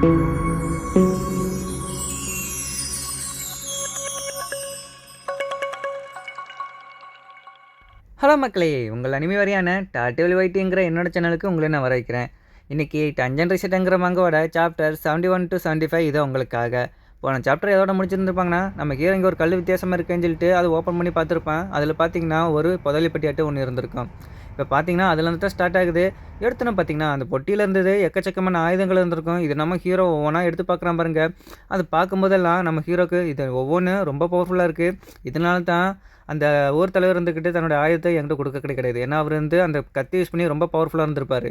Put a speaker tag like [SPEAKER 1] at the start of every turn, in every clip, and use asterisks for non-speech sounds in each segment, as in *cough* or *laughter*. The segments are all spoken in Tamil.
[SPEAKER 1] ஹலோ மக்களே உங்கள் அனிமை வரையான டாட்டிவல் வைட்டிங்கிற என்னோட சேனலுக்கு உங்களை நான் வர வைக்கிறேன் இன்றைக்கி டஞ்சன் ரிசெட்டுங்கிற மங்கோட chapter seventy one to seventy five இது உங்களுக்காக. போன சாப்டர் எதோட முடிச்சிருந்துருப்பாங்கன்னா நம்ம கீழே இங்கே ஒரு கல் வித்தியாசமாக இருக்குன்னு சொல்லிட்டு அது ஓப்பன் பண்ணி பார்த்துருப்பேன். அதில் பார்த்தீங்கன்னா ஒரு புதலிப்பட்டியாட்டு ஒன்று இருந்திருக்கும். இப்போ பார்த்தீங்கன்னா அதுலேருந்து தான் ஸ்டார்ட் ஆகுது. எடுத்துன்னு பார்த்தீங்கன்னா அந்த பொட்டியில் இருந்தது எக்கச்சக்கமான ஆயுதங்கள் இருந்திருக்கும். இது நம்ம ஹீரோ ஒவ்வொன்றா எடுத்து பார்க்குறான் பாருங்கள் அது பார்க்கும்போதெல்லாம் நம்ம ஹீரோக்கு இது ஒவ்வொன்றும் ரொம்ப பவர்ஃபுல்லாக இருக்குது இதனால தான் அந்த ஊர் தலைவர் இருந்துக்கிட்டு தன்னோட ஆயுதத்தை என்கிட்ட கொடுக்க கிடையாது. ஏன்னா அவர் வந்து அந்த கத்தி யூஸ் பண்ணி ரொம்ப பவர்ஃபுல்லாக இருந்திருப்பார்.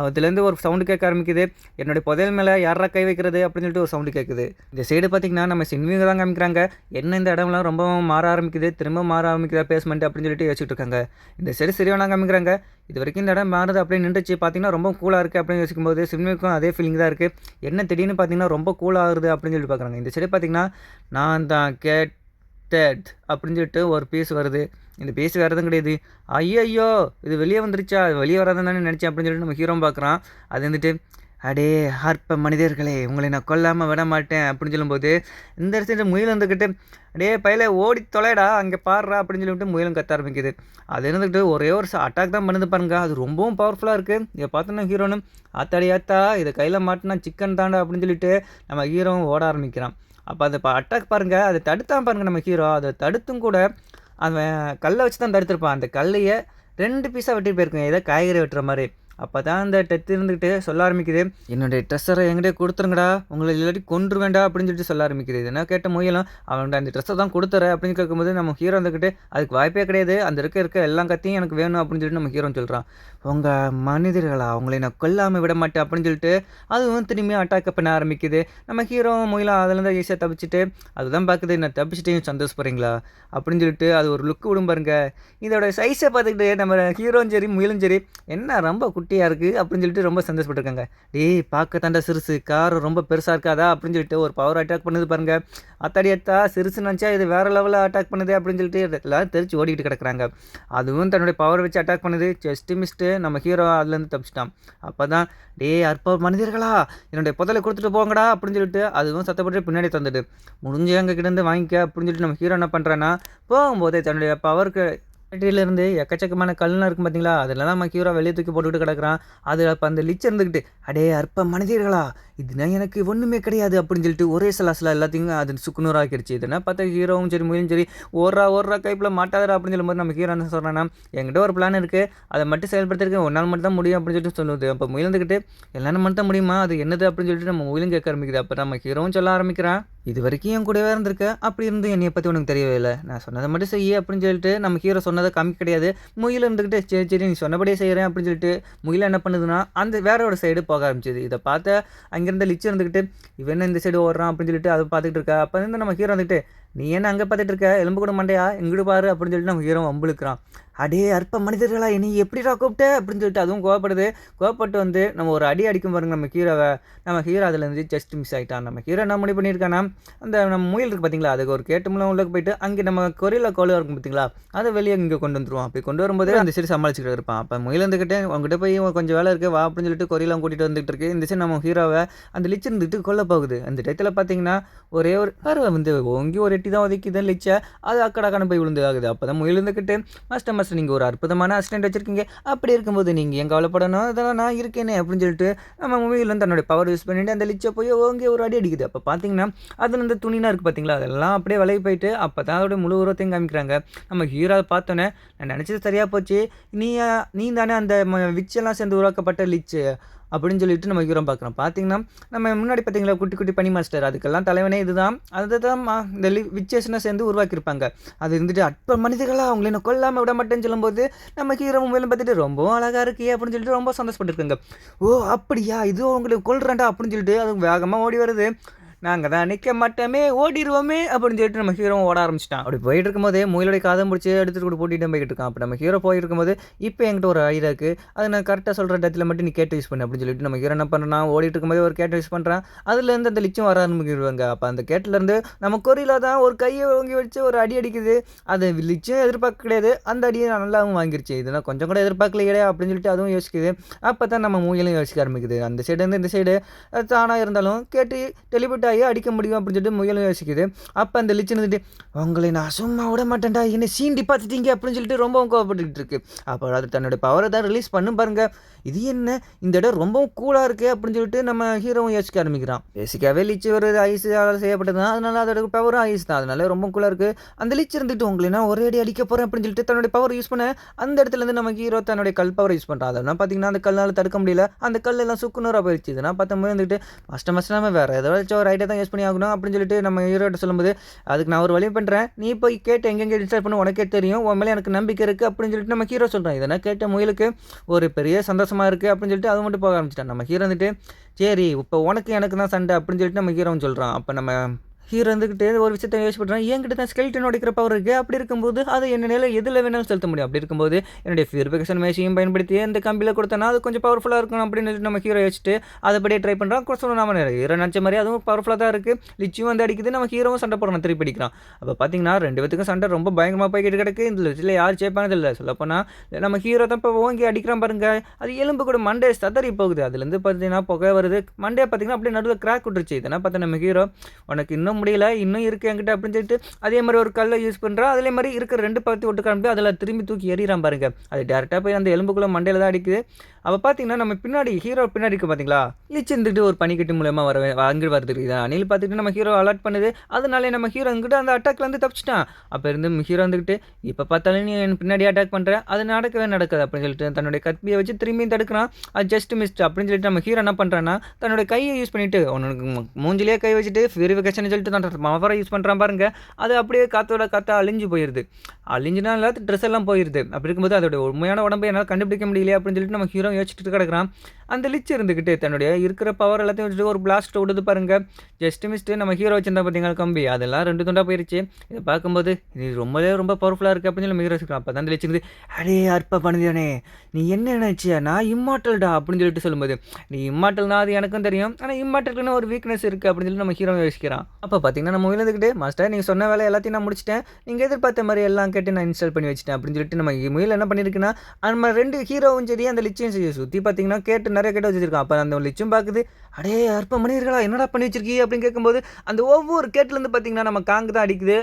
[SPEAKER 1] அதுலேருந்து ஒரு சவுண்டு கேட்க ஆரம்பிக்குது. என்னுடைய புதையல் மேலே யாரா கை வைக்கிறது? அப்படின்னு சொல்லிட்டு ஒரு சவுண்டு கேட்குது. இந்த சைடு பார்த்தீங்கன்னா நம்ம சின்விங்க தான் காமிக்கிறாங்க. என்ன இந்த இடம்லாம் ரொம்ப மாற ஆரம்பிக்குது? திரும்ப மாற ஆரம்பிக்குதா பேஸ்மெண்ட் அப்படின்னு சொல்லிட்டு யோசிச்சுட்டு இருக்காங்க. இந்த சைடு சிறியவனா காமிக்கிறாங்க. இது வரைக்கும் இந்த இடம் மாறுது அப்படின்னு நின்றுச்சு. பார்த்தீங்கன்னா ரொம்ப கூலாக இருக்குது அப்படின்னு யோசிக்கும்போது சின்மிக்கும் அதே ஃபீலிங் தான் இருக்குது என்ன திடீர்னு பார்த்தீங்கன்னா ரொம்ப கூலாகுது அப்படின்னு சொல்லி பார்க்குறாங்க இந்த சைடு பார்த்தீங்கன்னா நான் தான் கேட் டேட் அப்படின்னு சொல்லிட்டு ஒரு பீஸ் வருது. இந்த பீஸ் வேறு எதுவும் கிடையாது. ஐயோ இது வெளியே வந்துருச்சா? அது வெளியே வராதுன்னு தானே நினச்சேன் அப்படின்னு சொல்லிட்டு நம்ம ஹீரோ பார்க்குறான். அது வந்துட்டு அடே ஹார்ப்ப மனிதர்களே உங்களை நான் கொல்லாமல் விட மாட்டேன் அப்படின்னு சொல்லும்போது இந்த இடத்துல முயல் வந்துக்கிட்டு அடே பையில ஓடி தொலைடா அங்கே பாடுறா அப்படின்னு சொல்லிட்டு முயலும் கத்த ஆரம்பிக்குது. அது இருந்துக்கிட்டு ஒரே ஒரு அட்டாக் தான் பண்ணுது பாருங்க. அது ரொம்பவும் பவர்ஃபுல்லாக இருக்குது இதை பார்த்தோன்னா ஹீரோனும் ஆத்தாடி ஆத்தா இதை கையில் மாட்டினா சிக்கன் தாண்டா அப்படின்னு சொல்லிட்டு நம்ம ஹீரோவும் ஓட ஆரம்பிக்கிறான். அப்போ அதை இப்போ அட்டாக் பாருங்கள் அதை தடுத்தான் பாருங்கள் நம்ம ஹீரோ அதை தடுத்தும் கூட அவன் கல்லை வச்சு தான் தடுத்திருப்பான். அந்த கல்லையை ரெண்டு பீஸாக வெட்டி போயிருக்கேன். ஏதோ காய்கறி வெட்டுற மாதிரி. அப்போ தான் அந்த டெத் இருந்துக்கிட்டு சொல்ல ஆரம்பிக்குது. என்னுடைய ட்ரெஸ்ஸரை எங்கிட்டே கொடுத்துருங்கடா. உங்களை இல்லாட்டி கொன்று வேண்டா அப்படின்னு சொல்லிட்டு சொல்ல ஆரம்பிக்குது. என்ன கேட்ட முயலும் அவன்கிட்ட அந்த ட்ரெஸ்ஸை தான் கொடுத்துற அப்படின்னு கேட்கும்போது நம்ம ஹீரோ வந்துக்கிட்டு அதுக்கு வாய்ப்பே கிடையாது. அந்த இருக்க இருக்க எல்லா கத்தையும் எனக்கு வேணும் அப்படின்னு சொல்லிட்டு நம்ம ஹீரோன்னு சொல்கிறான் உங்கள் மனிதர்களா? அவங்களை நான் கொல்லாமல் விட மாட்டேன் அப்படின்னு சொல்லிட்டு அதுவும் திரும்பியும் அட்டாக் பண்ண ஆரம்பிக்குது. நம்ம ஹீரோ முயலும் அதுலேருந்து ஈஸியாக தப்பிச்சுட்டு அதுதான் பார்க்குது நான் தப்பிச்சுட்டேன். சந்தோஷப்படுறீங்களா? அப்படின்னு சொல்லிட்டு அது ஒரு லுக் விடும் பாருங்க. இதோட சைஸை பார்த்துக்கிட்டு நம்ம ஹீரோவும் சரி முயலும் சரி என்ன ரொம்ப குட்டியாக இருக்குது அப்படின்னு சொல்லிட்டு ரொம்ப சந்தோஷப்பட்டிருக்காங்க. டேய் பார்க்க தாண்டா சிறுசு. கார் ரொம்ப பெருசாக இருக்காதா அப்படின்னு சொல்லிட்டு ஒரு பவர் அட்டாக் பண்ணுது பாருங்கள் அத்தாடி அத்தா சிறுசு நினச்சா இது வேறு லெவலில் அட்டாக் பண்ணுது அப்படின்னு சொல்லிட்டு எல்லாரும் தெரிச்சு ஓடிக்கிட்டு கிடக்குறாங்க. அதுவும் தன்னுடைய பவர் வச்சு அட்டாக் பண்ணுது. ஜஸ்ட் மிஸ்ட்டு நம்ம ஹீரோ அதுலேருந்து தப்பிச்சிட்டான். அப்போ தான் டே அற்ப மனிதர்களா என்னுடைய புதலை கொடுத்துட்டு போங்கடா அப்படின்னு சொல்லிட்டு அதுவும் சத்தப்பட்டு பின்னாடி தந்துட்டு முடிஞ்சு எங்கள் கிட்டேருந்து வாங்கிக்க அப்படின்னு சொல்லிட்டு நம்ம ஹீரோ என்ன பண்ணுறேன்னா போகும்போதே தன்னுடைய பவருக்கு ஃபேக்ட்ரியிலேருந்து எக்கச்சக்கமான கல்லுலாம் இருக்கும் பார்த்தீங்களா அதெல்லாம் நம்ம ஹீரோ வெளியே தூக்கி போட்டுக்கிட்டு கிடக்குறான். அதில் அப்போ அந்த லிச் இருந்துக்கிட்டு அடே அற்ப மனிதர்களா இதுனா எனக்கு ஒன்றுமே கிடையாது அப்படின்னு சொல்லிட்டு ஒரே சலாசில் எல்லாத்தையும் அது சுக்குநூறாக்கிடுச்சு. இதுனா பார்த்தா ஹீரோவும் சரி முயலும் சரி ஓடுறா ஓடுறா கைப்பில் மாட்டாதரா அப்படின்னு சொல்லும்போது நம்ம ஹீரோ என்ன சொல்கிறேன்னா என்கிட்ட ஒரு பிளான் இருக்குது அதை மட்டும் செயல்படுத்திருக்கேன். ஒரு நாள் மட்டும் தான் முடியும் அப்படின்னு சொல்லிட்டு சொல்லுது. அப்போ முயலந்துக்கிட்டு எல்லாரும் மட்டும் தான் முடியுமா? அது என்னது? அப்படின்னு சொல்லிட்டு நம்ம முயலும் கேட்க ஆரம்பிக்குது. அப்போ நம்ம ஹீரோவும் சொல்ல ஆரம்பிக்கிறான் இது வரைக்கும் என் கூடவே இருந்திருக்க. அப்படி இருந்து என்னை பற்றி உனக்கு தெரியவே இல்லை. நான் சொன்னதை மட்டும் செய்ய அப்படின்னு சொல்லிட்டு நம்ம ஹீரோ சொன்ன கம்மி கிடையாது. முயல் இருந்துக்கிட்டு சரி சரி நீ சொன்னபடியே செய்கிறேன் அப்படின்னு சொல்லிட்டு முயல் என்ன பண்ணுதுன்னா அந்த வேற ஒரு சைடு போக ஆரம்பிச்சிது. இதை பார்த்த அங்கேருந்து லிச்சு இருந்துக்கிட்டு இவன் இந்த சைடு ஓடுறான்? அப்படின்னு சொல்லிட்டு அதை பார்த்துக்கிட்டு இருக்கா? அப்போ வந்து நம்ம ஹீரோ வந்துட்டு நீ என்ன அங்கே பார்த்துட்டு இருக்க? எலும்பு கூட மண்டையா? எங்கிட்டு பாரு அப்படின்னு சொல்லிட்டு நம்ம ஹீரோ வம்புழுக்கிறான் அடே அற்ப மனிதர்களா நீ எப்படிடா கூப்பிட்ட? அப்படின்னு சொல்லிட்டு அதுவும் கோவப்படுது. கோவப்பட்டு வந்து நம்ம ஒரு அடி அடிக்கும் பாருங்க நம்ம ஹீரோவை. நம்ம ஹீரோ அதுலேருந்து ஜஸ்ட் மிஸ் ஆகிட்டான் நம்ம ஹீரோ என்ன முடிவு பண்ணியிருக்கானா அந்த நம்ம முயல் இருக்குது பார்த்தீங்களா அதுக்கு ஒரு கேட்டு மூலம் உள்ளே போயிட்டு அங்கே நம்ம கொரியில் கோலம் இருக்கும் பார்த்தீங்களா அதை வெளியே இங்கே கொண்டு வந்துருவான். அப்படி கொண்டு வரும்போது அந்த சரி சமாளிச்சுக்கிட்டு இருப்பான். அப்போ முயல் இருந்துக்கிட்டே உங்ககிட்ட போய் கொஞ்சம் வேலை இருக்குது வா அப்படின்னு சொல்லிட்டு கொரியெல்லாம் கூட்டிகிட்டு வந்துகிட்டு இருக்கு. இந்த சரி நம்ம ஹீரோவை அந்த லிச்சு இருந்துட்டு கொல்ல போகுது. அந்த டயத்தில் பார்த்தீங்கன்னா ஒரே ஒரு பறவை வந்து ஓங்கி ஒரு கட்டி தான் ஒதுக்கிதான் லிச்ச. அது அக்கடாக்கான போய் விழுந்து ஆகுது அப்போ தான் முயல் மாஸ்டர் மாஸ்டர் நீங்கள் ஒரு அற்புதமான அசிஸ்டன்ட் வச்சுருக்கீங்க. அப்படி இருக்கும்போது நீங்கள் ஏன் கவலைப்படணும்? அதெல்லாம் நான் இருக்கேனே அப்படின்னு சொல்லிட்டு நம்ம முயல் தன்னோட பவர் யூஸ் பண்ணிட்டு அந்த லிச்சை போய் ஓங்கி ஒரு அடி அடிக்குது. அப்போ பார்த்தீங்கன்னா அதில் இந்த துணினா இருக்குது பார்த்தீங்களா அதெல்லாம் அப்படியே விலகி போயிட்டு அப்போ தான் அதோட முழு உருவத்தையும் காமிக்கிறாங்க. நம்ம ஹீரோ பார்த்தோன்னே நான் நினச்சது சரியாக போச்சு. நீ நீ தானே அந்த விச்செல்லாம் சேர்ந்து உருவாக்கப்பட்ட லிச்சு. அப்படின்னு சொல்லிட்டு நம்ம ஹீரோ பார்க்குறோம். பார்த்தீங்கன்னா நம்ம முன்னாடி பார்த்தீங்களா குட்டி குட்டி பனி மாஸ்டர் அதுக்கெல்லாம் தலைவனே இதுதான். அதை தான் இந்த விச்சேஷனை சேர்ந்து உருவாக்கியிருப்பாங்க. அது இருந்துட்டு அற்ப மனிதர்களாக அவங்கள என்ன கொல்லாமல் விட மாட்டேன்னு சொல்லும்போது நம்ம ஹீரோ மொபைலும் பார்த்துட்டு ரொம்பவும் அழகாக இருக்கே அப்படின்னு சொல்லிட்டு ரொம்ப சந்தோஷப்பட்டுருக்காங்க. ஓ அப்படியா? இது உங்களுக்கு கொள்றேன்டா அப்படின்னு சொல்லிட்டு அது வேகமாக ஓடி வருது. நாங்கள் தான் நிற்க மாட்டோமே ஓடிடுவோமே அப்படின்னு சொல்லிட்டு நம்ம ஹீரோ ஓட ஆரம்பிச்சிட்டான். அப்படி போயிட்டு இருக்கும்போதே முயலுடைய காதம் பிடிச்சி எடுத்துட்டு கூட போட்டிட்டு போய்கிட்டு இருக்கான். அப்போ நம்ம ஹீரோ போயிட்டு இருக்கும்போது இப்போ என்கிட்ட ஒரு ஐடியா இருக்குது அது நான் கரெக்டாக சொல்கிற இடத்துல மட்டும் நீ கேட்டு யூஸ் பண்ணு அப்படின்னு சொல்லிட்டு நம்ம ஹீரோ என்ன பண்ணுறான் ஓடிட்டு இருக்கும்போது ஒரு கேட்டு யூஸ் பண்ணுறான் அதுலேருந்து அந்த லிச்சம் வர ஆரம்பிக்கிடுவாங்க. அப்போ அந்த கேட்டிலேருந்து நம்ம கொரியில தான் ஒரு கையை வாங்கி வச்சு ஒரு அடி அடிக்குது. அது லிச்சும் எதிர்பார்க்க கிடையாது. அந்த அடியை நல்லாவும் வாங்கிருச்சு. இதெல்லாம் கொஞ்சம் கூட எதிர்பார்க்கலையே அப்படின்னு சொல்லிட்டு அதுவும் யோசிக்குது. அப்போ தான் நம்ம மூவிலும் யோசிக்க ஆரம்பிக்குது. அந்த சைடு இந்த சைடு தானாக இருந்தாலும் கேட்டு டெலிபோர்ட் ஆகி அடிக்க முடியும் அப்படின்னு சொல்லிட்டு முயலும் யோசிக்குது. அப்போ அந்த லிச்சு இருந்துட்டு உங்களை நான் சும்மா விட மாட்டேன்டா என்னை சீண்டி பார்த்துட்டீங்க அப்படின்னு சொல்லிட்டு ரொம்பவும் கோவப்பட்டுக்கிட்டு இருக்கு. அப்போ அது தன்னோட பவரை தான் ரிலீஸ் பண்ணும் பாருங்க. இது என்ன? இந்த இடம் ரொம்பவும் கூலாக இருக்கு அப்படின்னு சொல்லிட்டு நம்ம ஹீரோவும் யோசிக்க ஆரம்பிக்கிறான். பேசிக்காகவே லிச்சு ஒரு ஐஸ் செய்யப்பட்டது தான் அதனால அதோட பவரும் ஐஸ் தான். அதனால ரொம்ப கூலாக இருக்கு. அந்த லிச்சு இருந்துட்டு உங்களை நான் ஒரே அடி அடிக்க போகிறேன் அப்படின்னு சொல்லிட்டு தன்னோட பவர் யூஸ் பண்ண அந்த இடத்துல இருந்து நம்ம ஹீரோ தன்னுடைய கல் பவர் யூஸ் பண்ணுறான் அதெல்லாம் பார்த்தீங்கன்னா அந்த கல்லால் தடுக்க முடியல. அந்த கல் எல்லாம் சுக்குநூறாக போயிடுச்சு இதெல்லாம் பார்த்தோம் வந்துட்டு மஸ்ட் மஸ்ட் நம்ம வேறு ஏதாச்சும் ஒரு ஐடியா தான் யூஸ் பண்ணி ஆகணும் அப்படின்னு சொல்லிட்டு நம்ம ஹீரோட்ட சொல்லும்போது அதுக்கு நான் ஒரு வழி பண்ணுறேன் நீ போய் கேட்டு எங்கெங்கே டிஸ்டர்ப் பண்ண உனக்கே தெரியும். உன் மேலே எனக்கு நம்பிக்கை இருக்குது அப்படின்னு சொல்லிட்டு நம்ம ஹீரோ சொல்கிறோம் இதெல்லாம் கேட்ட முயலுக்கு ஒரு பெரிய சந்தோஷமாக இருக்குது அப்படின்னு சொல்லிட்டு அது மட்டும் போக ஆரம்பிச்சிட்டான். நம்ம ஹீரோ வந்துட்டு சரி இப்போ உனக்கு எனக்கு தான் சண்டை அப்படின்னு சொல்லிட்டு நம்ம ஹீரோன்னு சொல்கிறான் அப்போ நம்ம ஹீரோ இருந்துக்கிட்டே ஒரு விஷயத்தை யோசிச்சு பண்ணுறான் என்கிட்ட தான் ஸ்கெல்டன் உடைக்கிற பவர் இருக்குது அப்படி இருக்கும்போது அதை என்ன நிலை எதில் வேணாலும் செலுத்த முடியும். அப்படி இருக்கும்போது என்னுடைய ஃபியூரிஃபிகேஷன் மேஷையும் பயன்படுத்தி இந்த கம்பியில் கொடுத்தனா அது கொஞ்சம் பவர்ஃபுல்லாக இருக்கும் அப்படின்னு சொல்லிட்டு நம்ம ஹீரோ யோசிச்சுட்டு அதைப்படியே ட்ரை பண்ணுறான் கொஞ்சம் நம்ம ஹீரோ நினச்ச மாதிரி அதுவும் பவர்ஃபுல்லாக தான் இருக்குது லிச்சியும் வந்து அடிக்குது. நம்ம ஹீரோவும் சண்டை போடணும் திருப்பி அடிக்கிறான். அப்போ பார்த்தீங்கன்னா ரெண்டு பேத்துக்கும் சண்டை ரொம்ப பயங்கரமாக போய்கிட்டு கிடக்கு. இந்த லிச்சில் யார் ஜெயிப்பாங்க இல்லை சொல்லப்போனால் நம்ம ஹீரோ தான் இப்போ ஓங்கி அடிக்கிறான் பாருங்க. அது எலும்பு கூட மண்டே சதறி போகுது. அதுலேருந்து பார்த்தீங்கன்னா புகை வருது. மண்டே பார்த்தீங்கன்னா அப்படியே நடுவில் கிராக் விட்டுருச்சு. இதெல்லாம் பார்த்தா நம்ம ஹீரோ உனக்கு இன்னும் முடியல இன்னும் இருக்குது என்கிட்ட அப்படின்னு சொல்லிட்டு அதே மாதிரி ஒரு கல்லை யூஸ் பண்ணுறா அதே மாதிரி இருக்கிற ரெண்டு பக்கத்து ஒட்டு காமிட்டு அதில் திரும்பி தூக்கி எறிகிறான் பாருங்க. அது டேரெக்டாக போய் அந்த எலும்புக்குள்ளே மண்டையில் தான் அடிக்குது. அப்போ பார்த்தீங்கன்னா நம்ம பின்னாடி ஹீரோ பின்னாடி இருக்குது பார்த்தீங்களா லிச்சு இருந்துட்டு ஒரு பனிக்கட்டு மூலயமா வர அங்கிட்டு வருது இது அணில் பார்த்துட்டு நம்ம ஹீரோ அலர்ட் பண்ணுது. அதனாலே நம்ம ஹீரோ இங்கிட்ட அந்த அட்டாக்லேருந்து தப்பிச்சிட்டான். அப்போ இருந்து ஹீரோ வந்துக்கிட்டு இப்போ பார்த்தாலும் நீ என் பின்னாடி அட்டாக் பண்ணுற அது நடக்கவே நடக்காது அப்படின்னு சொல்லிட்டு தன்னுடைய கத்தியை வச்சு திரும்பியும் தடுக்கிறான். அது ஜஸ்ட் மிஸ்ட் அப்படின்னு சொல்லிட்டு நம்ம ஹீரோ என்ன பண்ணுறான்னா தன்னோட கையை யூஸ் பண்ணிட்டு உனக்கு மூஞ்சிலே கை வச்சுட்டு ஃபியூரிஃபிகேஷன் சொல்லிட்டு தான் மவரை யூஸ் பண்ணுறான் பாருங்க. அது அப்படியே காற்றோட காற்றா அழிஞ்சு போயிடுது அழிஞ்சுனால ட்ரெஸ் எல்லாம் போயிடுது அப்படி இருக்கும்போது அதோட உண்மையான உடம்பை என்னால் கண்டுபிடிக்க முடியல அப்படின்னு சொல்லிட்டு நம்ம ஹீரோ யோசிச்சுட்டு கிடக்குறான். அந்த லிச் இருந்துக்கிட்டு தன்னுடைய இருக்கிற பவர் எல்லாத்தையும் வச்சுட்டு ஒரு பிளாஸ்ட் விடுது பாருங்க. ஜஸ்ட் மிஸ்ட்டு நம்ம ஹீரோ வச்சிருந்தா பார்த்தீங்கன்னா கம்பி? அதெல்லாம் ரெண்டு துண்டாக போயிருச்சு. இதை பார்க்கும்போது இது ரொம்பவே ரொம்ப பவர்ஃபுல்லாக இருக்குது அப்படின்னு சொல்லி ஹீரோ சொல்கிறான் அப்போ தான் அந்த லிச் இருந்து அடே அற்ப பண்ணுதானே நீ என்ன நினச்சியா நான் இம்மாட்டல்டா அப்படின்னு சொல்லிட்டு சொல்லும்போது நீ இம்மாட்டல்னா அது எனக்கும் தெரியும். ஆனால் இம்மாட்டலுக்குன்னு ஒரு வீக்னஸ் இருக்குது அப்படின்னு சொல்லி நம்ம ஹீரோ யோசிக்கிறான். அப்போ பார்த்தீங்கன்னா நம்ம விழுந்துக்கிட்டு மாஸ்டர் நீங்கள் சொன்ன வேலை எல்லாத்தையும் நான் முடிச்சிட்டேன். நீங்கள் எதிர்பார்த்த மாதிரி எல்லாம் கேட்டு நான் இன்ஸ்டால் பண்ணி வச்சிட்டேன். அப்படின்னு சொல்லிட்டு நம்ம முயல் என்ன பண்ணியிருக்குன்னா நம்ம ரெண்டு ஹீரோவும் சரி அந்த லிச்சையும் சரி சுற்றி பார்த்தீங்கன்னா கேட்டு நிறைய கேட்டு வச்சிருக்கான். அப்போ அந்த லிச்சும் பார்க்குது அடே அற்ப மனிதர்களா என்னடா பண்ணி வச்சிருக்கீ அப்படின்னு கேட்கும்போது அந்த ஒவ்வொரு கேட்டிலேருந்து பார்த்தீங்கன்னா நம்ம காங்கு தான் அடிக்குது.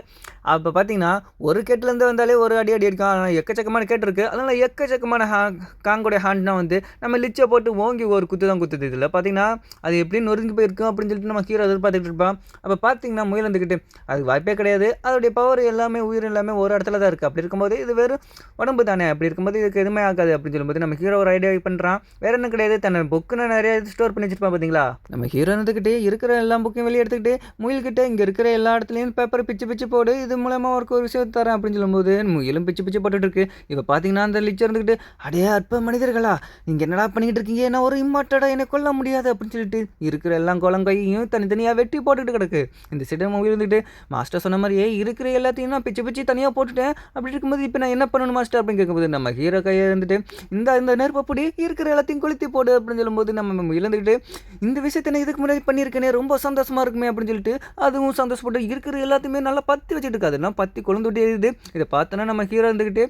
[SPEAKER 1] அப்போ பார்த்தீங்கன்னா ஒரு கேட்டிலேருந்து வந்தாலே ஒரு அடி அடி அடிக்கும். ஆனால் எக்கச்சக்கமான கேட்டு இருக்குது அதனால் எக்கச்சக்கமான ஹா காங்கோடைய ஹேண்ட்னா வந்து நம்ம லிச்சை போட்டு ஓங்கி ஒரு குத்து தான் குத்துது. இதில் பார்த்தீங்கன்னா அது எப்படி நொறுங்கி போயிருக்கும் அப்படின்னு சொல்லிட்டு நம்ம ஹீரோ எதிர்பார்த்துட்டு இருப்பான். அப்போ பார்த்தீங்கன்னா முயல் வந்துக்கிட்டு அது வாய்ப்பே கிடையாது. அதோடைய பவர் எல்லாமே உயிர் எல்லாமே ஒரு இடத்துல தான் இருக்குது அப்படி இருக்கும்போது இது வெறும் உடம்பு தானே. அப்படி இருக்கும்போது இதுக்கு எதுவுமே ஆகாது அப்படின்னு சொல்லும்போது நம்ம ஹீரோ ஒரு ஐடியா பண்ணுறான் வேறு என்ன கிடையாது. தன்னை புக்குன்னு நிறைய ஸ்டோர் பண்ணி வச்சிருப்பான் பார்த்தீங்களா நம்ம ஹீரோ இருந்துக்கிட்டே இருக்கிற எல்லா புக்கையும் வெளியே எடுத்துக்கிட்டு முயல்கிட்ட இங்கே இருக்கிற எல்லா இடத்துலையும் பேப்பர் பிச்சு பிச்சு போடு இது மூலமாக ஒரு ஒரு விஷயம் தரேன் அப்படின்னு சொல்லும்போது முயலும் பிச்சு பிச்சு போட்டுட்டு இருக்கு இப்போ பார்த்தீங்கன்னா அந்த லிச்சர் இருந்துக்கிட்டு அடே அற்ப மனிதர்களா நீங்கள் என்னடா பண்ணிக்கிட்டு இருக்கீங்க? என்ன ஒரு இம்மாட்டடா என்னை கொல்ல முடியாது அப்படின்னு சொல்லிட்டு இருக்கிற எல்லா குளங்கையும் தனித்தனியாக வெட்டி போட்டுக்கிட்டு கிடக்கு. இந்த சைடு முயல் இருந்துக்கிட்டு மாஸ்டர் சொன்ன மாதிரியே இருக்கிற எல்லாத்தையும் நான் பிச்சு பிச்சு தனியாக போட்டுட்டேன். அப்படி இருக்கும்போது இப்போ நான் என்ன பண்ணணும் மாஸ்டர் அப்படின்னு கேட்கும்போது நம்ம ஹீரோ கையை இருந்துட்டு இந்த இந்த நெருப்பப்படி இருக்கிற எல்லாத்தையும் கொளுத்தி போடு. அப்படின்னு சொல்லும்போது நம்ம இழந்துக்கிட்டு இந்த விஷயத்தை நான் இதுக்கு முன்னாடி பண்ணியிருக்கேனே ரொம்ப சந்தோஷமா இருக்குமே அப்படின்னு சொல்லிட்டு அதுவும் சந்தோஷப்பட்டு இருக்கிற எல்லாத்தையுமே நல்லா பற்றி வச்சுட்டு இருக்காது. அதெல்லாம் பற்றி கொழுந்துட்டே இருக்குது இதை பார்த்தோன்னா நம்ம ஹீரோ இருந்துக்கிட்டு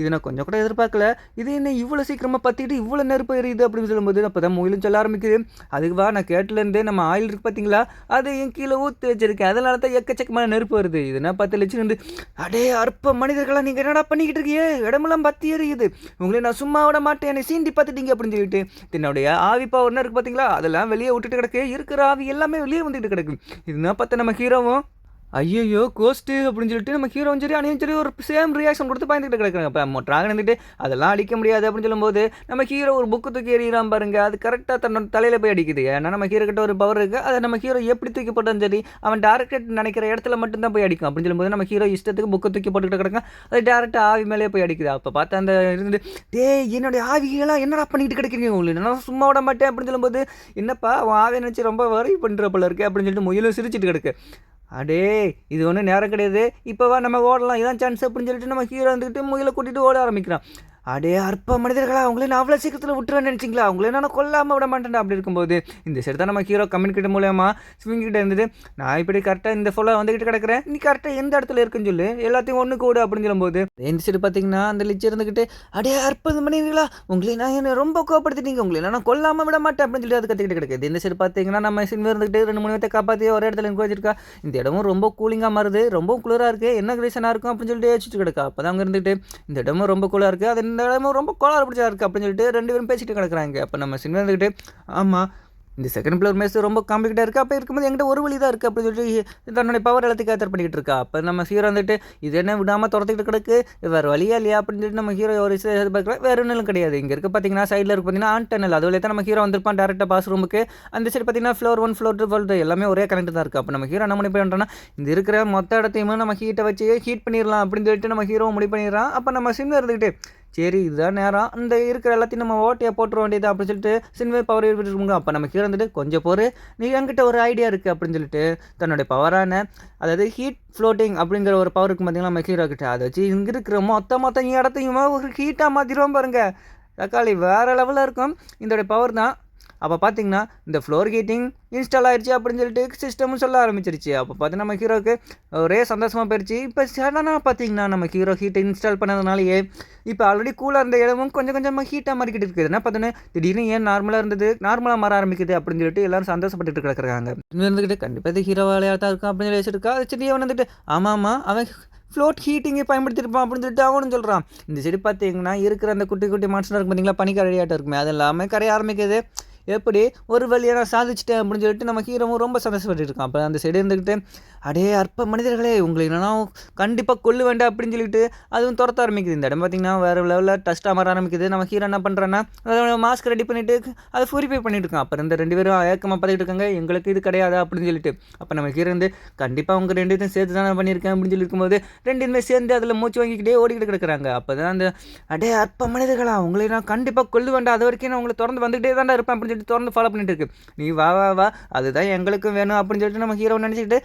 [SPEAKER 1] இது நான் கொஞ்சம் கூட எதிர்பார்க்கல. இது என்ன இவ்வளோ சீக்கிரமாக பற்றிக்கிட்டு இவ்வளோ நெருப்பு எரியுது அப்படின்னு சொல்லும்போது அப்போ தான் முயலும் சொல்ல ஆரம்பிக்குது. அதுக்கு வா நான் கேட்டிலேருந்தே நம்ம ஆயில் இருக்குது பார்த்தீங்களா அது என் கீழே ஊற்றி வச்சிருக்கேன். அதனால தான் எக்கச்சக்கமான நெருப்பு வருது. இதுனா பத்து லட்சம் இருந்து அடே அற்ப மனிதர்களாக நீங்கள் என்னடா பண்ணிக்கிட்டு இருக்கீங்க? இடமெல்லாம் பற்றி எரியுது. உங்களை நான் சும்மா விட மாட்டேன். என்னை சீண்டி பார்த்துட்டீங்க அப்படின்னு சொல்லிட்டு என்னுடைய ஆவி பவர் இருக்குது பார்த்தீங்களா அதெல்லாம் வெளியே விட்டுட்டு கிடக்கு. இருக்கிற ஆவி எல்லாமே வெளியே வந்துட்டு கிடக்கு. இதுனா பார்த்தா நம்ம ஹீரோவும் ஐயையோ கோஸ்ட்டு அப்படின்னு சொல்லிட்டு நம்ம ஹீரோ சரி அணியும் சரி ஒரு சேம் ரியாக்ஷன் கொடுத்து பயந்துட்டு கிடக்குறாங்க. இப்போ ட்ராகன் இருந்துட்டு அதெல்லாம் அடிக்க முடியாது அப்படின்னு சொல்லும்போது நம்ம ஹீரோ ஒரு புக்கு தூக்கி எறிகிறான் பாருங்க. அது கரெக்டாக தன்னோட தலையில் போய் அடிக்குது. ஏன்னா நம்ம ஹீரோ கிட்ட ஒரு பவர் இருக்குது அதை நம்ம ஹீரோ எப்படி தூக்கி போட்டாலும் சரி அவன் டேரக்டர் நினைக்கிற இடத்துல மட்டும்தான் போய் அடிக்கும். அப்படின்னு சொல்லும்போது நம்ம ஹீரோ இஷ்டத்துக்கு புக்கு தூக்கி போட்டுக்கிட்டு கிடக்கும் அது டேரக்டாக ஆவி மேலே போய் அடிக்குது. அப்போ பார்த்தா அந்த இருந்து டே என்னுடைய ஆவிகளாக என்னடா பண்ணிட்டு கிடைக்கிறீங்க? உங்களுக்கு நான் சும்மா விட மாட்டேன். அப்படின்னு சொல்லும்போது என்னப்பா அவன் ஆவியை நினச்சி ரொம்ப வரி பண்ணுற போல இருக்கு. அப்படின்னு சொல்லிட்டு முயலும் சிரிச்சிட்டு கிடக்கு. அடே இது ஒன்றும் நேரம் கிடையாது. இப்போவா நம்ம ஓடலாம். இதான் சான்ஸ் அப்படின்னு சொல்லிட்டு நம்ம ஹீரோ வந்துக்கிட்டு முயலை கூட்டிகிட்டு ஓட ஆரம்பிக்கிறான். அடே அற்ப மனிதர்களா அவங்களே நான் அவ்வளோ சீக்கிரத்தில் விட்டுருவேன் நினச்சிங்களா? அவங்களே நான் கொல்லாமல் விட மாட்டேன் அப்படி இருக்கும்போது. இந்த சைடு தான் நம்ம ஹீரோ கம்யூனிகேட் மூலயமா ஸ்விங் கிட்ட இருந்துட்டு நான் இப்படி கரெக்டாக இந்த ஃபோலோ வந்துக்கிட்டு கிடக்கிறேன். நீ கரெக்டாக எந்த இடத்துல இருக்குன்னு சொல்லு. எல்லாத்தையும் ஒன்று கூடு அப்படின்னு சொல்லும்போது. இந்த சைடு பார்த்தீங்கன்னா அந்த லிச்சு இருந்துக்கிட்டு அடே அற்பது மனிதர்களா உங்களை நான் என்ன ரொம்ப கோப்படுத்திட்டீங்க உங்களை நான் கொல்லாமல் விட மாட்டேன் அப்படின்னு சொல்லி அது கற்றுக்கிட்டு கிடக்குது இந்த சைடு பார்த்தீங்கன்னா நம்ம சின்ன இருந்துக்கிட்டு ரெண்டு மூணு பேர்த்தை காப்பாற்றி ஒரு இடத்துல எனக்கு வச்சிருக்கா. இந்த இடமும் ரொம்ப கூலிங்காக மாறுது. ரொம்ப குளிராக இருக்குது என்ன ரீசனாக இருக்கும் அப்படின்னு சொல்லிட்டு யோசிச்சுட்டு கிடக்கா. அப்போ தான் அங்கே இருந்துட்டு இந்த இடமும் ரொம்ப கூலாக இருக்குது அது இந்த இடமும் ரொம்ப கோளாறு பிடிச்சா இருக்குது அப்படின்னு சொல்லிட்டு ரெண்டு பேரும் பேசிட்டு கிடக்குறாங்க. அப்போ நம்ம சின்ன வந்துக்கிட்டு ஆமாம் இந்த செகண்ட் பிளேயர் மேட்ச் ரொம்ப காம்ப்ளிகேட்டாக இருக்குது அப்போ இருக்கும்போது எங்கிட்ட ஒரு வழி தான் இருக்குது அப்படின்னு சொல்லிட்டு தன்னுடைய பவர் எல்லாத்தையும் கேத்தர் பண்ணிக்கிட்டு இருக்கா. அப்போ நம்ம ஹீரோ வந்துட்டு இது என்ன விடாமல் துரத்திக்கிட்டு கிடக்கு? வேறு வழியா இல்லையா? அப்படின்னு சொல்லிட்டு நம்ம ஹீரோ ஒரு எதிர்பார்க்கலாம் வேறு ஒன்றும் கிடையாது. இங்கே இருக்க பார்த்தீங்கன்னா சைடில் இருக்கு பார்த்தீங்கன்னா ஆன் டனல் அது தான் நம்ம ஹீரோ வந்திருப்பான் டேரெக்டாக பாஸ் ரூமுக்கு அந்த சைடு பார்த்தீங்கன்னா floor one floor two floor two எல்லாமே ஒரே கனெக்ட் தான் இருக்குது அப்போ நம்ம ஹீரோ என்ன பண்ணி பண்ணுறோன்னா இந்த இருக்கிற மொத்த இடத்தையுமே நம்ம ஹீட்டை வச்சு ஹீட் பண்ணிடலாம். அப்படின்னு சொல்லிட்டு நம்ம ஹீரோ முடிவு பண்ணிடுறான். அப்போ நம்ம சின்ன இருந்துக்கிட்டு சரி இதுதான் நேரம். இந்த இருக்கிற எல்லாத்தையும் நம்ம ஓட்டையை போட்டுற வேண்டியது அப்படின்னு சொல்லிட்டு சின்ன பவர் இருக்க அப்போ நம்ம கீழே வந்துட்டு கொஞ்சம் பொறு நீ என்கிட்ட ஒரு ஐடியா இருக்குது அப்படின்னு சொல்லிட்டு தன்னுடைய பவரான அதாவது ஹீட் ஃப்ளோட்டிங் அப்படிங்கிற ஒரு பவர் இருக்குது பார்த்தீங்களா நம்ம ஹீரோ கிட்ட. அதை வச்சு இங்கே இருக்கிற மொத்த மொத்த இடத்தையுமே ஒரு ஹீட்டாக மாற்றிடுவோம் பாருங்கள் தக்காளி வேறு லெவலில் இருக்கும். இதோடைய பவர் தான் அப்போ பார்த்தீங்கன்னா இந்த ஃப்ளோர் ஹீட்டிங் இன்ஸ்டால் ஆயிடுச்சு அப்படின்னு சொல்லிட்டு சிஸ்டமும் சொல்ல ஆரம்பிச்சிருச்சு. அப்போ பார்த்து நம்ம ஹீரோக்கு ஒரே சந்தோஷமாக போயிடுச்சு இப்போ சடனாக பார்த்தீங்கன்னா நம்ம ஹீரோ ஹீட்டை இன்ஸ்டால் பண்ணதுனாலேயே இப்போ ஆல்ரெடி கூலாக இருந்த இடமும் கொஞ்சம் கொஞ்சமாக ஹீட்டாக மாறிக்கிட்டு இருக்குது என்ன பார்த்தோன்னே திடீர்னு ஏன் நார்மலாக இருந்தது நார்மலாக மாற ஆரம்பிக்குது அப்படின்னு சொல்லிட்டு எல்லாரும் சந்தோஷப்பட்டுட்டு கிடக்குறாங்க. இன்னும் இருந்துக்கிட்டு கண்டிப்பாக இது ஹீரோ வேலையாக தான் இருக்கும் அப்படின்னு சொல்லி வச்சுருக்கா அது சரி வந்துட்டு ஆமாம் ஆமாம் அவன் ஃப்ளோட் ஹீட்டிங்கை பயன்படுத்திருப்பான் அப்படின்னு சொல்லிட்டு அவனும் சொல்கிறான் இந்த செடி பார்த்தீங்கன்னா இருக்கிற அந்த குட்டி குட்டி மான்ஸ்டர் இருக்கும் பார்த்தீங்களா பனிக்கரையாட்டம் இருக்குமே அது எல்லாமே கரைய ஆரம்பிக்குது. எப்படி ஒரு வழியாக நான் சாதிச்சிட்டேன் அப்படின்னு சொல்லிட்டு நம்ம ஹீரோவும் ரொம்ப சந்தோஷப்பட்டு இருக்கான். அப்போ அந்த சைடு இருந்துக்கிட்டு அடே அற்ப மனிதர்களே உங்களை என்னன்னா கண்டிப்பாக கொள்ளு வேண்டாம் அப்படின்னு சொல்லிட்டு அதுவும் துரத்த ஆரம்பிக்குது. இந்த இடம் பார்த்திங்கன்னா வேறு லெவலில் டஸ்ட்டாக மாற ஆரம்பிக்குது. நம்ம ஹீரோ என்ன பண்ணுறேன்னா அதை மாஸ்க் ரெடி பண்ணிவிட்டு அதை ப்யூரிஃபை பண்ணிட்டு இருக்கான். அப்புறம் இந்த ரெண்டு பேரும் ஏக்கமாக பார்த்துக்கிட்டு இருக்காங்க. எங்களுக்கு இது கிடையாது அப்படின்னு சொல்லிட்டு. அப்போ நம்ம ஹீரோ வந்து கண்டிப்பாக அவங்க ரெண்டு இதையும் சேர்த்து தானே பண்ணியிருக்கேன் அப்படின்னு சொல்லி இருக்கும்போது ரெண்டுமே சேர்ந்து அதில் மூச்சு வாங்கிக்கிட்டே ஓடிக்கிட்டு கிடக்குறாங்க. அப்போ தான் அந்த அடே அற்ப மனிதர்களா உங்களை நான் கண்டிப்பாக கொள்ளு வேண்டாம். அது வரைக்கும் நான் உங்களை திறந்து வந்துகிட்டே தான் இருப்பேன் அப்படின்னு சொல்லிட்டு திறந்து ஃபாலோ பண்ணிட்டு இருக்கு. நீ வா வா வா. அதுதான் எங்களுக்கும் வேணும் அப்படின்னு சொல்லிட்டு நம்ம ஹீரோ நினச்சிக்கிட்டு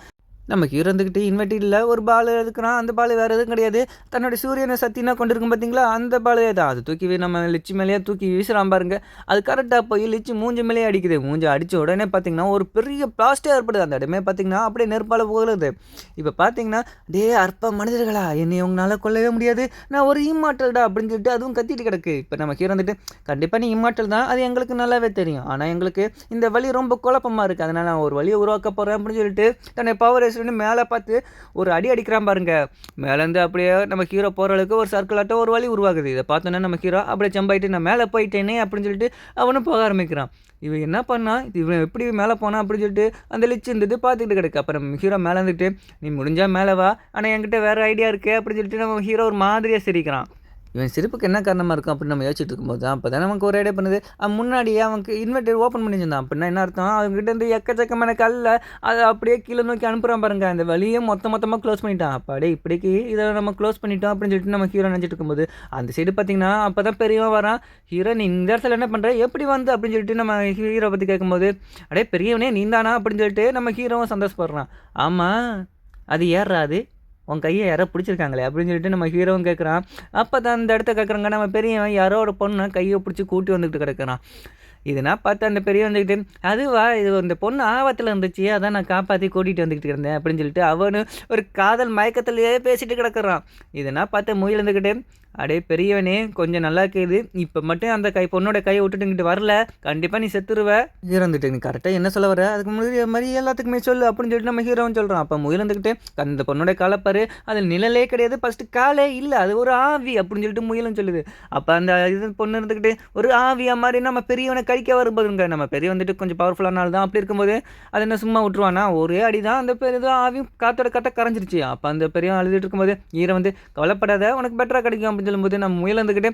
[SPEAKER 1] நம்ம ஹீரோ இருந்துக்கிட்டு இல்லை. ஒரு பால் எடுக்கிறான். அந்த பால் வேறு எதுவும் கிடையாது. தன்னோட சூரியனை சத்தினா கொண்டிருக்கும் பார்த்தீங்களா? அந்த பால் தான் அது தூக்கி நம்ம லிச்சி மேலேயே தூக்கி வீசுறான் பாருங்க. அது கரெக்டாக போய் லிச்சி மூஞ்சி மேலேயே அடிக்குது. மூஞ்சி அடித்த உடனே பார்த்தீங்கன்னா ஒரு பெரிய பிளாஸ்டே ஏற்படுது. அந்த இடமே பார்த்தீங்கன்னா அப்படியே நெருப்பால் போகிறது இப்போ பார்த்தீங்கன்னா டே அற்ப மனிதர்களா என்னை உங்களால் கொள்ளவே முடியாது. நான் ஒரு இம்மாட்டல்டா அப்படின்னு சொல்லிட்டு அதுவும் கத்திட்டு கிடக்கு. இப்போ நம்ம இருந்துட்டு கண்டிப்பாக நீ இம்மாட்டல் தான். அது எங்களுக்கு நல்லாவே தெரியும். ஆனால் எங்களுக்கு இந்த வழி ரொம்ப குழப்பமாக இருக்குது அதனால் நான் ஒரு வழியை உருவாக்க போகிறேன் அப்படின்னு சொல்லிட்டு தன்னை பவர் சொல்லி மேலே பார்த்து ஒரு அடி அடிக்கிறான் பாருங்க. மேலேருந்து அப்படியே நம்ம ஹீரோ போகிற அளவுக்கு ஒரு சர்க்கிளாட்டம் ஒரு வழி உருவாகுது. இதை பார்த்தோன்னே நம்ம ஹீரோ அப்படியே ஜம்பாயிட்டு நான் மேலே போயிட்டேனே அப்படின்னு சொல்லிட்டு அவனும் போக ஆரம்பிக்கிறான். இவன் என்ன பண்ணான் இவன் எப்படி மேலே போனான் அப்படின்னு சொல்லிட்டு அந்த லிச்சு இருந்தது பார்த்துக்கிட்டு கிடக்கு. அப்புறம் ஹீரோ மேலே இருந்துட்டு நீ முடிஞ்சால் மேலே வா. ஆனால் என்கிட்ட வேறு ஐடியா இருக்கே அப்படின்னு சொல்லிட்டு நம்ம ஹீரோ ஒரு மாதிரியாக சிரிக்கிறான். இவன் சிரிப்புக்கு என்ன காரணமாக இருக்கும் அப்படின்னு நம்ம யோசிச்சுட்டு இருக்கும்போது தான் அப்போ தான் நமக்கு ஒரு ஐடியா பண்ணுது. முன்னாடியே அவனுக்கு இன்வெர்டர் ஓப்பன் பண்ணி வச்சிருந்தான். அப்படின்னா என்ன அர்த்தம்? அவங்ககிட்ட இருந்து எக்கச்சக்கமான கல்ல அதை அப்படியே கீழே நோக்கி அனுப்புகிறான் பாருங்க. அந்த வழியை மொத்த மொத்தமாக க்ளோஸ் பண்ணிட்டான். அப்படியே இப்படிக்கு இதை நம்ம க்ளோஸ் பண்ணிட்டோம் அப்படின்னு சொல்லிட்டு நம்ம ஹீரோ நினச்சிட்டு இருக்கும்போது அந்த சைடு பார்த்தீங்கன்னா அப்போ தான் பெரியவன் வரான். ஹீரோ நீ இந்த இடத்துல என்ன பண்ணுற எப்படி வந்து அப்படின்னு சொல்லிட்டு நம்ம ஹீரோ பற்றி கேட்கும்போது அடே பெரியவனே நீ தானா அப்படின்னு சொல்லிட்டு நம்ம ஹீரோவும் சந்தோஷப்படுறான். ஆமாம் அது ஏறாது உன் கையை யாரோ பிடிச்சிருக்காங்களே அப்படின்னு சொல்லிட்டு நம்ம ஹீரோவும் கேட்குறான் அப்போ தான் அந்த இடத்த கேட்குறாங்க நம்ம பெரியவன் யாரோ ஒரு பொண்ணை கையை பிடிச்சி கூட்டி வந்துக்கிட்டு கிடக்குறான். இதுனா பார்த்து அந்த பெரிய வந்துக்கிட்டு அதுவா இது இந்த பொண்ணு ஆபத்தில் இருந்துச்சு அதான் நான் காப்பாற்றி கூட்டிகிட்டு வந்துக்கிட்டு இருந்தேன் அப்படின்னு சொல்லிட்டு அவனு ஒரு காதல் மயக்கத்துலேயே பேசிட்டு கிடக்குறான். இதுனா பார்த்து முயல் இருந்துக்கிட்டு அடே பெரியவனே கொஞ்சம் நல்லா இருக்குது இப்போ மட்டும் அந்த கை பொண்ணோட கையை விட்டுட்டு இங்கிட்டு வரல. கண்டிப்பாக நீ செத்துருவ. இறந்துட்டு நீ கரெக்டாக என்ன சொல்ல வர? அதுக்கு முன்னாடி மாதிரி எல்லாத்துக்குமே சொல்லு அப்படின்னு சொல்லிட்டு நம்ம ஹீரோன்னு சொல்கிறோம் அப்போ முயலந்துக்கிட்டு அந்த பொண்ணோட காலப்பாரு அதில் நிழலே கிடையாது. ஃபஸ்ட்டு காலே இல்லை. அது ஒரு ஆவி அப்படின்னு சொல்லிட்டு முயலும் சொல்லுது. அப்போ அந்த இது பொண்ணு இருந்துக்கிட்டு ஒரு ஆவியா மாதிரி நம்ம பெரியவனை கழிக்க வரும்போதுங்க. நம்ம பெரிய வந்துட்டு கொஞ்சம் பவர்ஃபுல்லான ஆள் தான். அப்படி இருக்கும்போது அது என்ன சும்மா விட்டுருவானா ஒரே அடி தான் அந்த பெரிய ஆவியும் காத்தோட கட்ட கரைஞ்சிருச்சு. அப்போ அந்த பெரியவன் அழுதுட்டு இருக்கும்போது ஈரை வந்து கவலைப்படாத உனக்கு பெட்டராக கிடைக்கும் அப்படின்னு சொல்லும்போது நம்ம முயல் இருந்துக்கிட்டு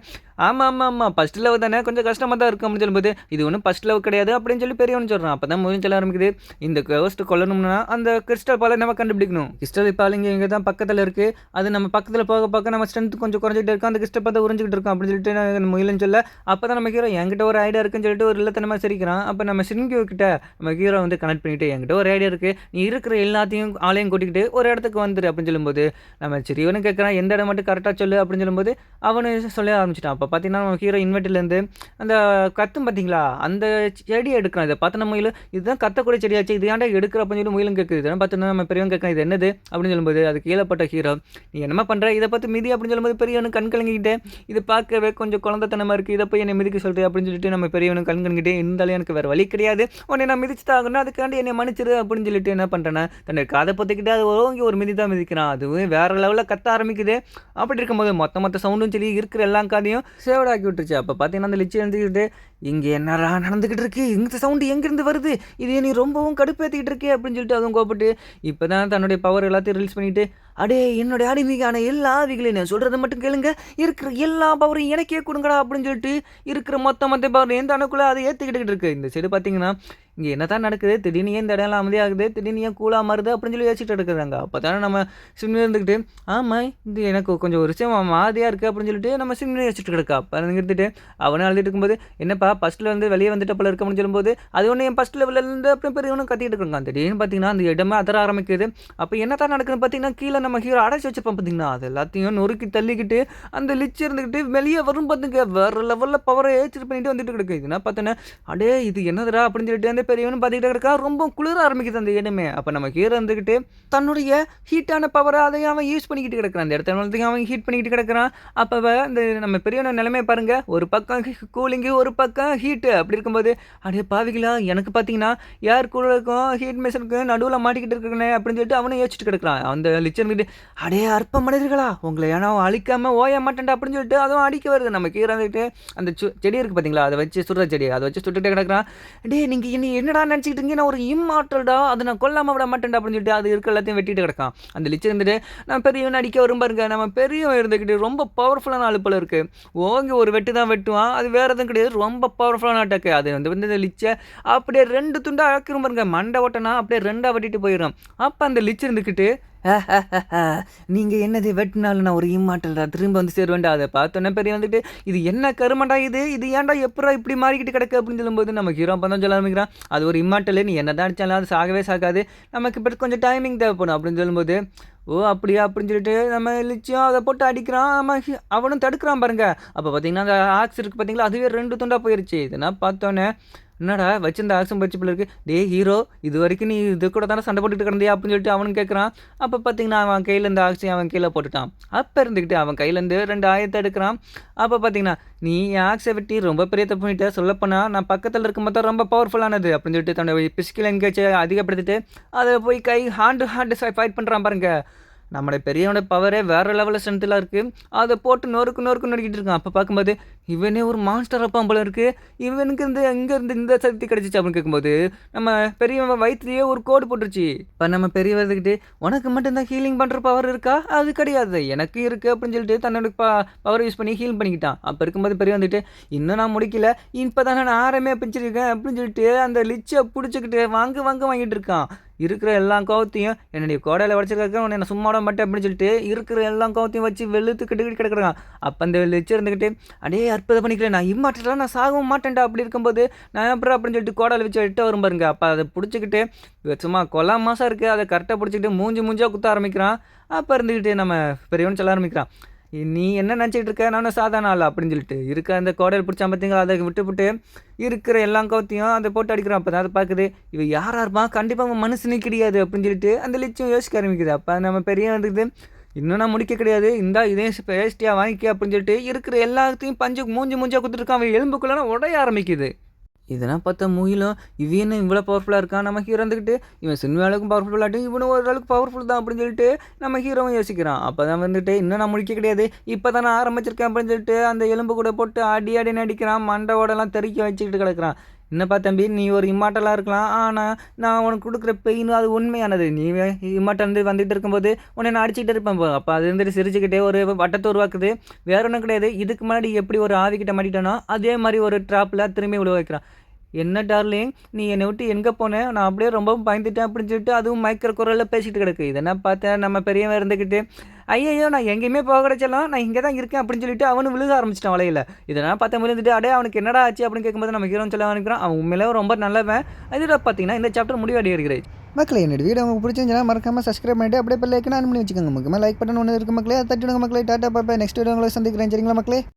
[SPEAKER 1] ஆமாம் ஆமாம் ஆமாம் ஃபஸ்ட் லவ் தானே கொஞ்சம் கஷ்டமாக தான் இருக்கும். அப்படின்னு சொல்லும்போது இது ஒன்றும் ஃபஸ்ட் லவ் கிடையாது அப்படின்னு சொல்லி பெரியவனு சொல்கிறான் அப்போ தான் முயல் சொல்ல ஆரம்பிக்குது. இந்த கோஸ்ட் கொல்லணும்னா அந்த கிறிஸ்டல் பாலை நம்ம கண்டுபிடிக்கணும். கிறிஸ்டல் பால் இங்கே இங்கே தான் பக்கத்தில் இருக்குது அது நம்ம பக்கத்தில் போக பார்க்க நம்ம ஸ்ட்ரென்த் கொஞ்சம் குறைஞ்சிட்டு இருக்கோம். அந்த கிறிஸ்டல் பார்த்து உறிஞ்சிக்கிட்டு இருக்கோம் அப்படின்னு சொல்லிட்டு நான் முயலன்னு சொல்ல அப்போ தான் நம்ம ஹீரோ என்கிட்ட ஒரு ஐடியா இருக்குன்னு சொல்லிட்டு ஒரு இல்லத்தனமாக சிரிக்கிறான். அப்போ நம்ம சின்கியூ கிட்ட நம்ம ஹீரோ வந்து கனெக்ட் பண்ணிட்டு என்கிட்ட ஒரு ஐடியா இருக்குது நீ இருக்கிற எல்லாத்தையும் ஆளையும் கூட்டிக்கிட்டு ஒரு இடத்துக்கு வந்துரு அப்படின்னு சொல்லும்போது நம்ம சிறியவனு கேட்குறான் எந்த இடம் மட்டும் கரெக்டாக சொல்லு அப்படின்னு சொல்லும்போது அவனு சொல்ல ஆரம்பிச்சிட்டான். அப்போ பார்த்தீங்கன்னா நம்ம ஹீரோ இன்வெர்ட்டர்லேருந்து அந்த கத்தும் பார்த்தீங்களா அந்த செடியை எடுக்கிறான் இதை பார்த்தன முயல் இதுதான் கத்தக்கூடிய செடியாச்சு இது ஏன்டா எடுக்கிற அப்படின்னு சொல்லி முயலும் கேட்குது இதெல்லாம் பார்த்தீங்கன்னா நம்ம பெரியவன் கேட்குறேன் இது என்னது? அப்படின்னு சொல்லும்போது அது கீழப்பட்ட ஹீரோ நீ என்னமா பண்ணுற இதை பார்த்து மிதி அப்படின்னு சொல்லும்போது பெரியவனு கண் கலங்கிக்கிட்டே இது பார்க்கவே கொஞ்சம் குழந்தைத்தனமாக இருக்குது இதை போய் என்னை மிதிக்க சொல்கிறேன் அப்படின்னு சொல்லிட்டு நம்ம பெரியவனு கண் கலங்கிட்டே இருந்தாலும் எனக்கு வேறு வழி கிடையாது. உன்னை நான் மிதிச்சு தாகணும் அதுக்காண்டி என்னை மன்னிச்சிரு அப்படின்னு சொல்லிட்டு என்ன பண்ணுறேன்னா தன்னை காதை பற்றிக்கிட்டு அது ஓங்கி ஒரு மிதி தான் மிதிக்கிறான். அதுவும் வேறு லெவலில் கத்த ஆரம்பிக்குது. அப்படி இருக்கும்போது மொத்த மொத்த சவுண்டும் சொல்லி இருக்கிற எல்லா காதையும் சேவடாக்கி விட்டுருச்சு. அப்போ பார்த்தீங்கன்னா அந்த லிச்சி எழுந்துக்கிட்டு இங்கே என்னடா நடந்துக்கிட்டு இருக்கு இந்த சவுண்டு எங்கேருந்து வருது? இது நீ ரொம்பவும் கடுப்பேற்றிக்கிட்டு இருக்கே அப்படின்னு சொல்லிட்டு அதுவும் கோபப்பட்டு இப்போ தான் தன்னுடைய பவர் எல்லாத்தையும் ரிலீஸ் பண்ணிவிட்டு அடே என்னுடைய அடிமைக்கான எல்லா ஆவிகளையும் நான் சொல்கிறத மட்டும் கேளுங்க. இருக்கிற எல்லா பவரையும் எனக்கே கொடுங்கடா அப்படின்னு சொல்லிட்டு இருக்கிற மொத்த மொத்த பவர் எந்த அணுக்குள்ளே அதை ஏற்றுக்கிட்டு இருக்கு. இந்த சைடு பார்த்தீங்கன்னா இங்கே என்ன தான் நடக்குது? திடீர்னு ஏன் இந்த இடம்லாம் அமைதியாகுது? திடீர்னு ஏன் கூலாக மாறுது? அப்படின்னு சொல்லி யோசிச்சுட்டு இருக்கிறாங்க. அப்போ தானே நம்ம சிம்னு இருந்துக்கிட்டு ஆமாம் இது எனக்கு கொஞ்சம் ஒரு விஷயம் மாதிரியாக இருக்குது அப்படின்னு சொல்லிட்டு நம்ம சிம்னு யோசிச்சுட்டு கிடக்கா அப்போ இருந்துட்டு அவனே அழுதுட்டு இருக்கும்போது என்னப்பா ஃபஸ்ட்டில் வந்து வெளியே வந்துட்டு போல இருக்க அப்படின்னு சொல்லும்போது அது ஒன்று என் ஃபஸ்ட் லெவலிருந்து அப்புறம் பெரியவனும் கத்திட்டு இருக்காங்க. திடீர்னு பார்த்தீங்கன்னா அந்த இடமே அதர ஆரம்பிக்குது. அப்போ என்ன தான் நடக்குதுன்னு பார்த்தீங்கன்னா கீழே நம்ம ஹீரோ அடைச்சி வச்சிருப்போம் பார்த்தீங்கன்னா அது எல்லாத்தையும் நொறுக்கி தள்ளிக்கிட்டு அந்த லிச்சு இருந்துக்கிட்டு வெளியே வரும் பார்த்துங்க வேறு லெவலில் பவரை ஏச்சிட்டு பண்ணிட்டு வந்துட்டு கிடக்கு. இதுனா பார்த்தோன்னா அடே இது என்னதுடா? அப்படின்னு சொல்லிட்டு அந்த பெரியவனும் பார்த்துக்கிட்டே கிடக்கா ரொம்ப குளிர ஆரம்பிக்குது அந்த இடமே அப்போ நம்ம ஹீரோ இருந்துக்கிட்டு தன்னுடைய ஹீட்டான பவரை அதை அவன் யூஸ் பண்ணிக்கிட்டு கிடக்கிறான். அந்த இடத்துல வந்து அவன் ஹீட் பண்ணிக்கிட்டு கிடக்கிறான். அப்போ இந்த நம்ம பெரியவன நிலைமையை பாருங்க. ஒரு பக்கம் கூலிங்கு ஒரு பக்கம் ஹீட்டு அப்படி இருக்கும்போது அப்படியே பாவிகளா எனக்கு பார்த்தீங்கன்னா ஏர் கூலருக்கும் ஹீட் மிஷினுக்கும் நடுவில் மாட்டிக்கிட்டு இருக்கனே அப்படின்னு சொல்லிட்டு அவனை யோசிச்சுட்டு கிடக்கிறான். அந்த லிச்சன்கிட்ட அடே அற்ப மனிதர்களா உங்களை ஏன்னா அழிக்காம ஓய மாட்டேன்டா அப்படின்னு சொல்லிட்டு அதுவும் அடிக்க வருது. நம்ம கீரை வந்துட்டு அந்த சு- செடி இருக்குது பார்த்தீங்களா அதை வச்சு சுடுற செடி அதை வச்சு சுட்டுட்டே கிடக்கிறான். டே நீங்கள் இனி என்னடா நினச்சிக்கிட்டு இருக்கீங்க? நான் ஒரு இம்மாற்றல்டா. அதை நான் கொல்லாம விட மாட்டேன்டா அப்படின்னு சொல்லிட்டு அது இருக்க எல்லாத்தையும் வெட்டிட்டு கிடக்கான். அந்த லிச்சு இருந்துட்டு நம்ம பெரியவன் அடிக்க வரும் பாருங்க. நம்ம பெரியவன் இருந்துக்கிட்டு ரொம்ப பவர்ஃபுல்லான ஆள் போல இருக்கு. ஓங்கி ஒரு வெட்டு தான் வெட்டுவான். அது வேறு எதுவும் கிடையாது. ரொம்ப பவர்ஃபுல்லான அட்டாக்கு அது வந்து வந்து இந்த லிச்சை அப்படியே ரெண்டு துண்டாக அழக்கிரும் பாருங்க. மண்டை ஓட்டனா அப்படியே ரெண்டாக வெட்டிட்டு போயிடும் அப்போ அந்த லிச்சு இருந்துக்கிட்டு *laughs* நீங்கள் என்னது வெட்டினாலும் நான் ஒரு இம்மாட்டல்டா திரும்ப வந்து சேருவேன்டா. அதை பார்த்தோன்னே பெரிய வந்துட்டு இது என்ன கருமண்டா இது? இது ஏன்டா எப்படா இப்படி மாறிக்கிட்டு கிடக்கு அப்படின்னு சொல்லும்போது நம்ம ஹீரோ பந்தம் சொல்ல ஆரம்பிக்கிறான். அது ஒரு இம்மாட்டல் நீ என்ன தான் அடிச்சாலும் அது சாகவே சாகாது. நமக்கு இப்போ கொஞ்சம் டைமிங் தேவைப்படும் அப்படின்னு சொல்லும்போது ஓ அப்படியா அப்படின்னு சொல்லிட்டு நம்ம லிச்சியம் அதை போட்டு அடிக்கிறான். நம்ம அவனும் தடுக்கிறான் பாருங்க. அப்போ பார்த்தீங்கன்னா அந்த ஆக்ஸ் இருக்குது பார்த்தீங்களா? அதுவே ரெண்டு துண்டாக போயிருச்சு. இதெல்லாம் பார்த்தோன்னே என்னடா வச்சிருந்த ஆக்ஷன் பயிற்சி பிள்ளை இருக்கு? டே ஹீரோ இது வரைக்கும் நீ இது கூட தானே சண்டை போட்டுட்டு கிடந்தியா அப்படின்னு சொல்லிட்டு அவனும் கேட்குறான் அப்போ பார்த்தீங்கன்னா அவன் கையில் இந்த ஆக்சி அவன் கீழே போட்டுட்டான். அப்போ இருந்துக்கிட்டு அவன் கையிலேருந்து ரெண்டு ஆயத்தை எடுக்கிறான். அப்போ பார்த்தீங்கன்னா நீ என் ஆக்ஸை வெட்டி ரொம்ப பெரிய தப்பு பண்ணிட்ட. சொல்லப்போனால் நான் பக்கத்தில் இருக்கும்போது தான் ரொம்ப பவர்ஃபுல்லானது அப்படின்னு சொல்லிட்டு தன்னோட பிசிக்கல் எங்கேஜை அதிகப்படுத்திட்டு அதை போய் கை ஹாண்டு ஹாண்டு ஃபைட் பண்ணுறான் பாருங்க. நம்மளோட பெரியவனோட பவரே வேறு லெவலில் ஸ்ட்ரென்த்தில் இருக்குது அதை போட்டு நொறுக்கு நொறுக்கு நொறுக்கிட்டு இருக்கான். அப்போ பார்க்கும்போது இவனே ஒரு மாஸ்டர் அப்பா போல இருக்குது இவனுக்கு இந்த எங்கே இருந்து இந்த சக்தி கிடச்சிச்சு அப்படின்னு கேட்கும்போது நம்ம பெரியவன் வயிற்றுலேயே ஒரு கோடு போட்டுருச்சு. இப்போ நம்ம பெரியவர்கிட்ட உனக்கு மட்டும்தான் ஹீலிங் பண்ணுற பவர் இருக்கா? அது கிடையாது. எனக்கு இருக்குது அப்படின்னு சொல்லிட்டு தன்னோட ப பவர் யூஸ் பண்ணி ஹீல் பண்ணிக்கிட்டான். அப்போ இருக்கும்போது பெரிய வந்துட்டு இன்னும் நான் முடிக்கல. இப்போ தானே நான் ஆரமே பிடிச்சிருக்கேன் அப்படின்னு சொல்லிட்டு அந்த லிச்சை பிடிச்சிக்கிட்டு வாங்க வாங்க வாங்கிட்டு இருக்கான். இருக்கிற எல்லா கோவத்தையும் என்னுடைய கோடையில் உடச்சிருக்க உன்னை நான் சும்மா விட மாட்டேன் அப்படின்னு சொல்லிட்டு இருக்கிற எல்லா கோவத்தையும் வச்சு வெளுத்து கிட்டுக்கிட்டு கிடக்குறான். அப்போ அந்த வச்சு இருந்துக்கிட்டு அடே அற்புத பண்ணிக்கல நான் இம்மாட்டலாம் நான் சாகவும் மாட்டேன்டா. அப்படி இருக்கும்போது நான் அப்புறம் அப்படின்னு சொல்லிட்டு கோடால வச்சு எட்ட வரும் பாருங்க. அப்போ அதை பிடிச்சிக்கிட்டு சும்மா கொலா மாதம் இருக்குது அதை கரெக்டாக பிடிச்சிக்கிட்டு மூஞ்சி மூஞ்சாக குத்த ஆரம்பிக்கிறான். அப்போ இருந்துக்கிட்டு நம்ம பெரியவன் சொல்ல ஆரம்பிக்கிறான். நீ என்ன நினச்சிட்டு இருக்க? நானும் சாதாரண ஆள் அப்படின்னு சொல்லிட்டு இருக்க அந்த கோடையில் பிடிச்சா பார்த்தீங்களா அதை விட்டுவிட்டு இருக்கிற எல்லா கோத்தையும் அதை போட்டு அடிக்கிறான். அப்போ தான் அதை பார்க்குது இவன் யாராக இருப்பான்? கண்டிப்பாக அவன் மனுஷனே கிடையாது அப்படின்னு சொல்லிட்டு அந்த லிச்சும் யோசிக்க ஆரம்பிக்குது. அப்போ நம்ம பெரிய வந்துக்குது இன்னும் நான் முடிக்க கிடையாது. இந்தா இதே பேஸ்டியாக வாங்கிக்க அப்படின்னு சொல்லிட்டு இருக்கிற எல்லாத்தையும் பஞ்சு மூஞ்சி மூஞ்சியாக கொடுத்துருக்கான் அவன் எலும்புக்குள்ளே உடைய ஆரம்பிக்குது. இதெல்லாம் பார்த்தா மூவிலும் இவன் என்ன இவ்வளோ பவர்ஃபுல்லாக இருக்கான்? நம்ம ஹீரோ இருந்துக்கிட்டு இவன் சினிமாவுக்கும் பவர்ஃபுல்லாட்டும் இவனும் ஒரு அளவுக்கு பவர்ஃபுல் தான் அப்படின்னு சொல்லிட்டு நம்ம ஹீரோவும் யோசிக்கிறான். அப்போ தான் வந்துட்டு இன்னும் நான் முடிக்க கிடையாது. இப்போ தான் நான் ஆரம்பிச்சிருக்கேன் அப்படின்னு சொல்லிட்டு அந்த எலும்பு கூட போட்டு அடி அடி நடிக்கிறான் மண்டை ஓடெல்லாம் தெறிக்க வச்சுக்கிட்டு கிடக்கிறான். என்னப்பா தம்பி நீ ஒரு இம்மாட்டலாக இருக்கலாம். ஆனால் நான் உனக்கு கொடுக்குற பெயின் அது உண்மையானது. நீ இம்மாட்டம் வந்து வந்துட்டு இருக்கும்போது உன்னை நான் அடிச்சுக்கிட்டு இருப்பேன் போ. அப்போ அது இருந்துட்டு சிரிச்சுக்கிட்டே ஒரு வட்டத்தை உருவாக்குது. வேற ஒன்றும் கிடையாது. இதுக்கு முன்னாடி எப்படி ஒரு ஆவிக்கிட்ட மாட்டிட்டோன்னா அதே மாதிரி ஒரு ட்ராப்பில் திரும்பி விழுவ வைக்கிறான். என்ன டார்லிங் நீ என்னை விட்டு எங்கே போனேன் நான் அப்படியே ரொம்ப பயந்துட்டேன் அப்படின்னு சொல்லிட்டு அதுவும் மயக்கிற குரலில் பேசிகிட்டு கிடக்கு. இதெல்லாம் பார்த்தேன் நம்ம பெரியவன் இருந்துக்கிட்டு ஐயையோ நான் எங்கேயுமே போக கிடைச்சாலும். நான் இங்கே தான் இருக்கேன் அப்படின்னு சொல்லிட்டு அவனு விழுக ஆரம்பிச்சிட்டான் வலையில். இதெல்லாம் பார்த்தா விழுந்துட்டு அடே அவனுக்கு என்னடா ஆச்சு? அப்படின்னு கேட்கும்போது நம்ம ஹீரோன்னு சொல்ல ஆரம்பிக்கிறான் அவன் உண்மையிலே ரொம்ப நல்லவன். இதில் பார்த்தீங்கன்னா இந்த சாப்டர் முடிவடை இருக்கிறேன்
[SPEAKER 2] மக்களே என்னோட வீடியோ உங்களுக்கு பிடிச்சிருந்துச்சுன்னா மறக்காம சப்ஸ்கிரைப் பண்ணிட்டு அப்படியே பெல் ஐக்கன் ஆன் பண்ணி வச்சுக்கோங்க. முக்கியமாக லைக் பட்டன் ஒன்று இருக்கு மக்களே தட்டிடுங்க மக்களே. டாட்டா பாப்பா நெக்ஸ்ட் வீடியோ உங்களை சந்திக்கிறேன். சரிங்களா மக்களே?